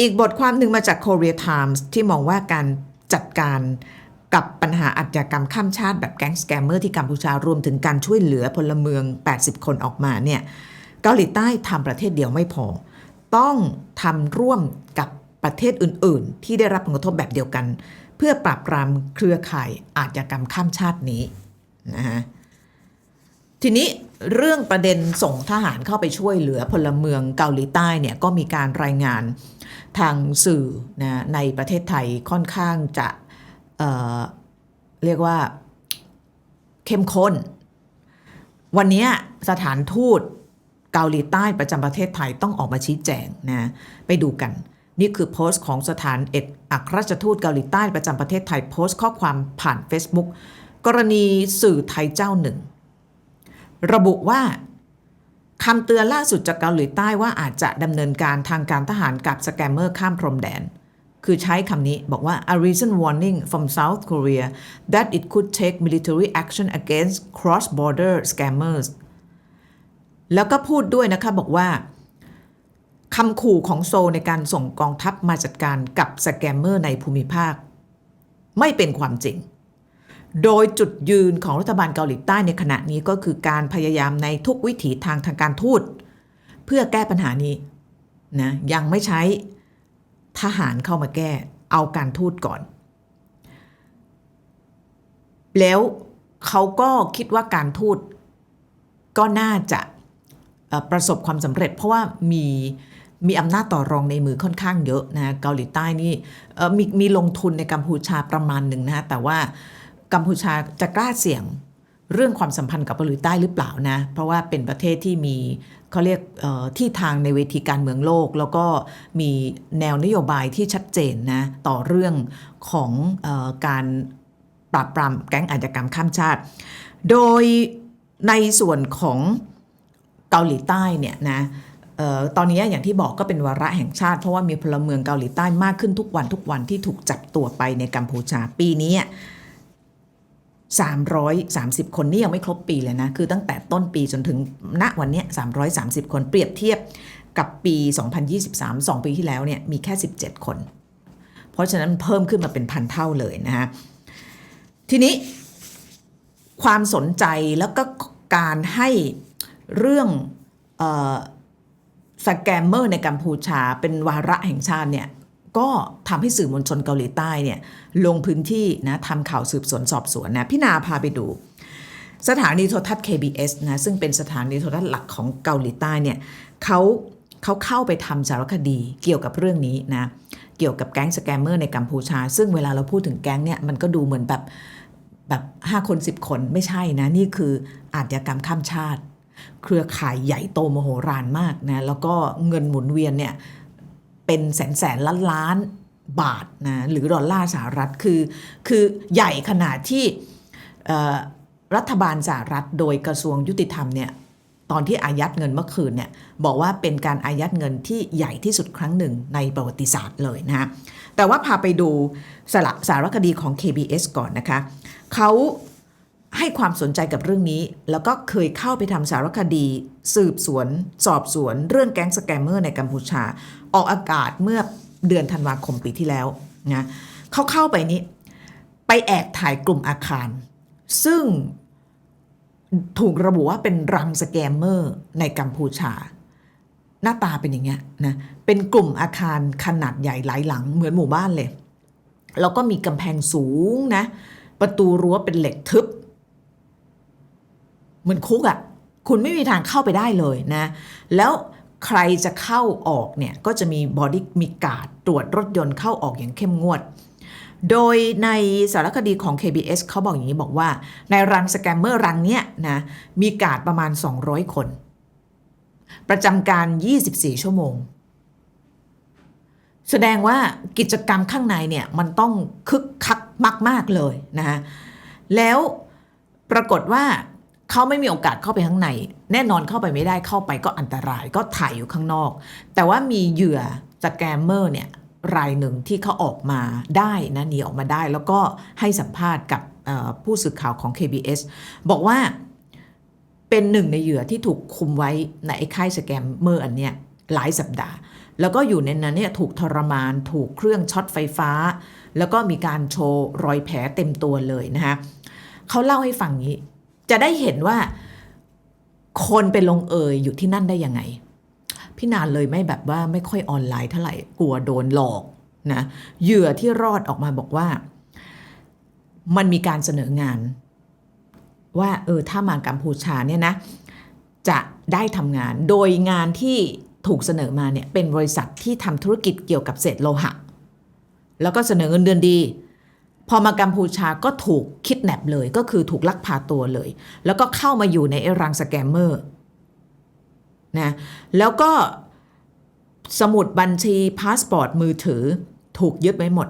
อีกบทความหนึ่งมาจาก Korea Times ที่มองว่าการจัดการกับปัญหาอาชญากรรมข้ามชาติแบบแก๊งสแกมเมอร์ที่กัมพูชารวมถึงการช่วยเหลือพลเมือง 80 คนออกมาเนี่ยเกาหลีใต้ทำประเทศเดียวไม่พอ ต้องทำร่วมกับประเทศอื่น ๆ ที่ได้รับผลกระทบแบบเดียวกัน เพื่อปราบปรามเครือข่ายอาชญากรรมข้ามชาตินี้นะฮะทีนี้ เรื่องประเด็นส่งทหารเข้าไปช่วยเหลือพลเมืองเกาหลีใต้เนี่ยก็มีการรายงานทางสื่อนะในประเทศไทยค่อนข้างจะเเรียกว่าเข้มข้น วันนี้สถานทูตเกาหลีใต้ประจำประเทศไทยต้องออกมาชี้แจงนะไปดูกัน นี่คือโพสต์ของสถานเอกอัครราชทูตเกาหลีใต้ประจำประเทศไทยโพสต์ข้อความผ่าน Facebook กรณีสื่อไทยเจ้าหนึ่ง ระบุว่าคำเตือนล่าสุดจากเกาหลีใต้ว่าอาจจะดำเนินการทางการทหารกับสแกมเมอร์ข้ามพรมแดน คือใช้คำนี้บอกว่า a recent warning from South Korea that it could take military action against cross-border scammers แล้วก็พูดด้วยนะคะบอกว่าคำขู่ของโซลในการส่งกองทัพมาจัดการกับสแกมเมอร์ในภูมิภาค ไม่เป็นความจริง โดยจุดยืนของรัฐบาลเกาหลีใต้ในขณะนี้ก็คือการพยายามในทุกวิถีทางทางการทูต เพื่อแก้ปัญหานี้นะยังไม่ใช้ทหารเข้ามาแก้เอาการทูตก่อน แล้วเขาก็คิดว่าการทูตก็น่าจะประสบความสำเร็จ เพราะว่ามีมีอำนาจต่อรองในมือค่อนข้างเยอะนะเกาหลีใต้นี่มีมีลงทุนในกัมพูชาประมาณหนึ่งนะแต่ว่า กัมพูชาจะกล้าเสี่ยงเรื่องความสัมพันธ์กับเกาหลีใต้หรือเปล่านะ เพราะว่าเป็นประเทศที่มีเขาเรียกที่ทางในเวทีการเมืองโลก แล้วก็มีแนวนโยบายที่ชัดเจนนะ ต่อเรื่องของออการปราบปรามแก๊งอาชญากรรมข้ามชาติ โดยในส่วนของเกาหลีใต้เนี่ยนะออตอนนี้อย่างที่บอกก็เป็นวาระแห่งชาติ เพราะว่ามีพลเมืองเกาหลีใต้มากขึ้นทุกวันทุกวันที่ถูกจับตัวไปในกัมพูชาปีนี้ 330 คนนี่ยังไม่ครบปีเลยนะ คือตั้งแต่ต้นปีจนถึงณวันนี้ย330 คนเปรียบเทียบกับปี 2023 2 ปีที่แล้วเนี่ยมีแค่ 17 คน เพราะฉะนั้นเพิ่มขึ้นมาเป็นพันเท่าเลยนะฮะ ทีนี้ความสนใจแล้วก็การให้เรื่องออสแกมเมอร์ในกัมพูชาเป็นวาระแห่งชาติเนี่ย ก็ทำให้สื่อมวลชนเกาหลีใต้เนี่ยลงพื้นที่นะทำข่าวสืบสวนสอบสวนนะพี่นาพาไปดู สถานีโทรทัศน์ KBS นะซึ่งเป็นสถานีโทรทัศน์หลักของเกาหลีใต้เนี่ยเขาเขาเข้าไปทำสารคดีเกี่ยวกับเรื่องนี้นะเกี่ยวกับแก๊งสแกมเมอร์ในกัมพูชา ซึ่งเวลาเราพูดถึงแก๊งเนี่ยมันก็ดูเหมือนแบบแบบ5คน 10 คนไม่ใช่นะ นี่คืออาชญากรรมข้ามชาติ เครือข่ายใหญ่โตมโหฬารมากนะแล้วก็เงินหมุนเวียนเนี่ย เป็นแสนแสนล้านล้านบาทนะหรือดอลลาร์สหรัฐคือคือใหญ่ขนาดที่รัฐบาลสหรัฐโดยกระทรวงยุติธรรมเนี่ยตอนที่อายัดเงินเมื่อคืนเนี่ยบอกว่าเป็นการอายัดเงินที่ใหญ่ที่สุดครั้งหนึ่งในประวัติศาสตร์เลยนะฮะแต่ว่าพาไปดูสละสารคดีของ KBS ก่อนนะคะเขา ให้ความสนใจกับเรื่องนี้ แล้วก็เคยเข้าไปทำสารคดี สืบสวน สอบสวน เรื่องแก๊งสแกมเมอร์ในกัมพูชา ออกอากาศเมื่อเดือนธันวาคมปีที่แล้วนะเขาเข้าไปนี้ ไปแอบถ่ายกลุ่มอาคาร ซึ่งถูกระบุว่าเป็นรังสแกมเมอร์ในกัมพูชา หน้าตาเป็นอย่างเงี้ยนะเป็นกลุ่มอาคารขนาดใหญ่หลายหลังเหมือนหมู่บ้านเลย แล้วก็มีกำแพงสูงนะ ประตูรั้วเป็นเหล็กทึบ เหมือนคุกอะ่ะคุณไม่มีทางเข้าไปได้เลยนะ แล้วใครจะเข้าออกเนี่ย ก็จะมีบอดี้มีการ์ดตรวจรถยนต์เข้าออกอย่างเข้มงวด โดยในสารคดีของ KBS เขาบอกอย่างนี้บอกว่า ในรังสแกมเมอร์รังเนี้ยนะมีการ์ดประมาณ 200 คน ประจำการ 24 ชั่วโมง แสดงว่ากิจกรรมข้างในเนี่ย มันต้องคึกคักมาก ๆ เลยนะฮะแล้วปรากฏว่า เขาไม่มีโอกาสเข้าไปข้างใน แน่นอนเข้าไปไม่ได้เข้าไปก็อันตรายก็ถ่ายอยู่ข้างนอก แต่ว่ามีเหยื่อสแกมเมอร์เนี่ยรายหนึ่งที่เขาออกมาได้นะหนีออกมาได้ แล้วก็ให้สัมภาษณ์กับผู้สื่อข่าวของ KBS บอกว่าเป็นหนึ่งในเหยื่อที่ถูกคุมไว้ในไอ้ค่ายสแกมเมอร์อันเนี้ยหลายสัปดาห์ แล้วก็อยู่ในนั้นเนี่ยถูกทรมานถูกเครื่องช็อตไฟฟ้า แล้วก็มีการโชว์รอยแผลเต็มตัวเลยนะคะเขาเล่าให้ฟังนี้ จะได้เห็นว่า คนไปลงเอยอยู่ที่นั่นได้ยังไง พี่นานเลยไม่แบบว่าไม่ค่อยออนไลน์เท่าไหร่กลัวโดนหลอกนะเหยื่อที่รอดออกมาบอกว่า มันมีการเสนองาน ว่าเออถ้ามากัมพูชาเนี่ยนะ จะได้ทำงานโดยงานที่ถูกเสนอมาเนี่ยเป็นบริษัทที่ทำธุรกิจเกี่ยวกับเศษโลหะ แล้วก็เสนอเงินเดือนดี พอมากัมพูชาก็ถูกคิดแนบเลยก็คือถูกลักพาตัวเลย แล้วก็เข้ามาอยู่ในไอรังสแกมเมอร์นะแล้วก็สมุดบัญชีพาสปอร์ตมือถือถูกยึดไว้หมด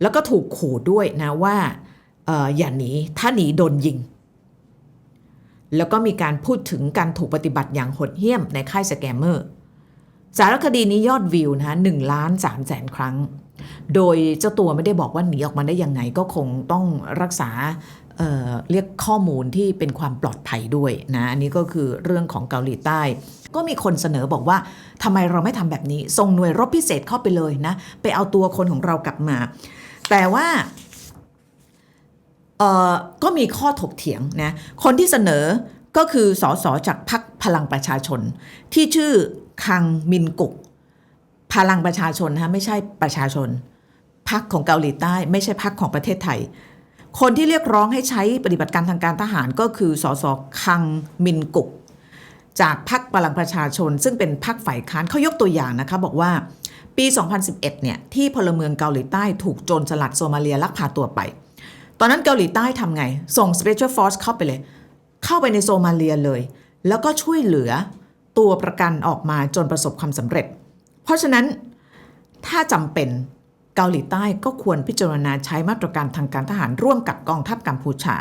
แล้วก็ถูกขู่ด้วยนะว่าอออย่าหนีถ้าหนีโดนยิง แล้วก็มีการพูดถึงการถูกปฏิบัติอย่างโหดเหี้ยมในค่ายสแกมเมอร์ สารคดีนี้ยอดวิวนะหนึ่งล้านสามแสนครั้ง โดยเจ้าตัวไม่ได้บอกว่าหนีออกมาได้ยังไงก็คงต้องรักษาเเรียกข้อมูลที่เป็นความปลอดภัยด้วยนะอันนี้ก็คือเรื่องของเกาหลีใต้ ก็มีคนเสนอบอกว่าทำไมเราไม่ทำแบบนี้ส่งหน่วยรบพิเศษเข้าไปเลยนะ ไปเอาตัวคนของเรากลับมา แต่ว่าก็มีข้อถกเถียงนะคนที่เสนอก็คือสสจากพรรคพลังประชาชน ที่ชื่อ คังมินกุก พลังประชาชนนะไม่ใช่ประชาชนพรรคของเกาหลีใต้ ไม่ใช่พรรคของประเทศไทย คนที่เรียกร้องให้ใช้ปฏิบัติการทางการทหารก็คือสสคังมินกุก จากพรรคพลังประชาชน ซึ่งเป็นพรรคฝ่ายค้านเขายกตัวอย่างนะคะบอกว่าปี 2011 เนี่ยที่พลเมืองเกาหลีใต้ถูกโจรสลัดโซมาเลียลักพาตัวไป ตอนนั้นเกาหลีใต้ทำไง ส่ง Special Force เข้าไปเลย เข้าไปในโซมาเลียเลย แล้วก็ช่วยเหลือ ตัวประกันออกมาจนประสบความสำเร็จ เพราะฉะนั้นถ้าจำเป็นเกาหลีใต้ก็ควรพิจารณาใช้มาตรการทางการทหารร่วมกับกองทัพกัมพูชา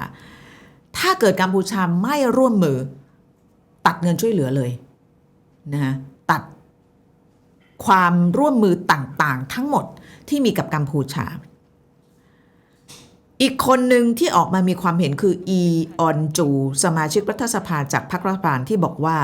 ถ้าเกิดกัมพูชาไม่ร่วมมือ ตัดเงินช่วยเหลือเลยนะฮะตัดความร่วมมือต่างๆ ทั้งหมดที่มีกับกัมพูชา อีกคนหนึ่งที่ออกมามีความเห็นคืออีออนจู สมาชิกรัฐสภาจากพรรครัฐบาลที่บอกว่า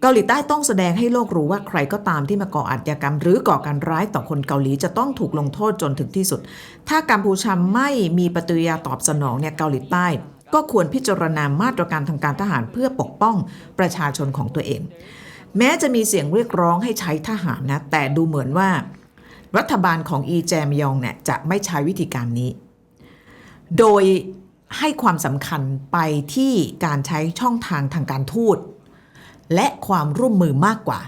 เกาหลีใต้ต้องแสดงให้โลกรู้ว่าใครก็ตามที่มาก่ออาชญากรรม หรือก่อการร้ายต่อคนเกาหลีจะต้องถูกลงโทษจนถึงที่สุด ถ้ากัมพูชาไม่มีปฏิกิริยาตอบสนองเนี่ยเกาหลีใต้ ก็ควรพิจารณามาตรการทางการทหารเพื่อปกป้องประชาชนของตัวเอง แม้จะมีเสียงเรียกร้องให้ใช้ทหารนะ แต่ดูเหมือนว่า รัฐบาลของอีแจมยองเนี่ยจะไม่ใช้วิธีการนี้ โดยให้ความสำคัญไปที่การใช้ช่องทางทางการทูต และความร่วมมือมากกว่า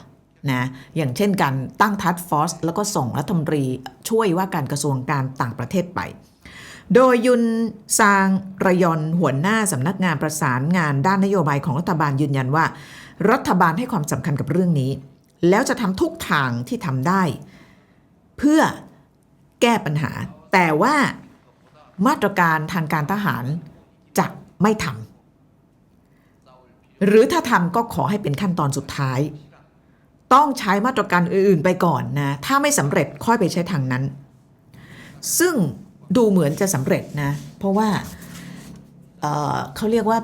นะอย่างเช่นการตั้งทัสฟอสแล้วก็ส่งรัฐมนตรีช่วยว่าการกระทรวงการต่างประเทศไป โดยยุนซางระยอนหัวหน้าสำนักงานประสานงานด้านนโยบายของรัฐบาลยืนยันว่า รัฐบาลให้ความสำคัญกับเรื่องนี้ แล้วจะทำทุกทางที่ทำได้ เพื่อแก้ปัญหา แต่ว่ามาตรการทางการทหารจะไม่ทำ หรือถ้าทำก็ขอให้เป็นขั้นตอนสุดท้าย ต้องใช้มาตรการอื่นๆไปก่อนนะ ถ้าไม่สำเร็จค่อยไปใช้ทางนั้น ซึ่งดูเหมือนจะสำเร็จนะ เพราะว่าเเขาเรียกว่า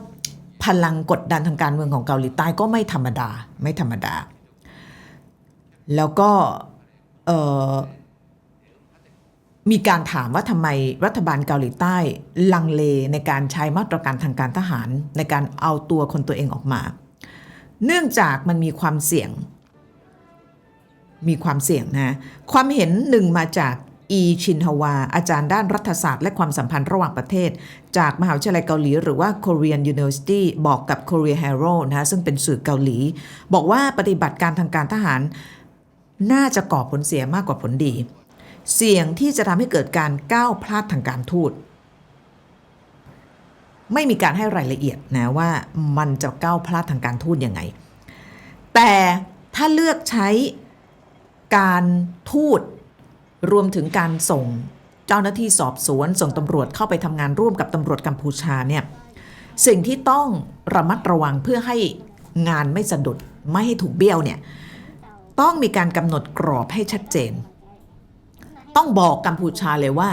พลังกดดันทางการเมืองของเกาหลีใต้ก็ไม่ธรรมดาไม่ธรรมดา แล้วก็ มีการถามว่าทำไมรัฐบาลเกาหลีใต้ ลังเลในการใช้มาตรการทางการทหาร ในการเอาตัวคนตัวเองออกมา เนื่องจากมันมีความเสี่ยง มีความเสี่ยงนะความเห็นหนึ่งมาจากอีชินฮวา อาจารย์ด้านรัฐศาสตร์และความสัมพันธ์ระหว่างประเทศ จากมหาวิทยาลัยเกาหลี หรือว่า Korean University บอกกับ Korea Herald นะซึ่งเป็นสื่อเกาหลี บอกว่าปฏิบัติการทางการทหาร น่าจะก่อผลเสียมากกว่าผลดี เสี่ยงที่จะทำให้เกิดการก้าวพลาดทางการทูต ไม่มีการให้รายละเอียดนะว่ามันจะก้าวพลาดทางการทูตยังไง แต่ถ้าเลือกใช้การทูตรวมถึงการส่งเจ้าหน้าที่สอบสวน ส่งตำรวจเข้าไปทำงานร่วมกับตำรวจกัมพูชาเนี่ยสิ่งที่ต้องระมัดระวังเพื่อให้งานไม่สะดุดไม่ให้ถูกเบี้ยวเนี่ยต้องมีการกำหนดกรอบให้ชัดเจน ต้องบอกกัมพูชาเลยว่า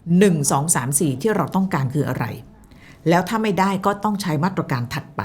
1 2 3 4 ที่เราต้องการคืออะไร แล้วถ้าไม่ได้ก็ต้องใช้มาตรการถัดไป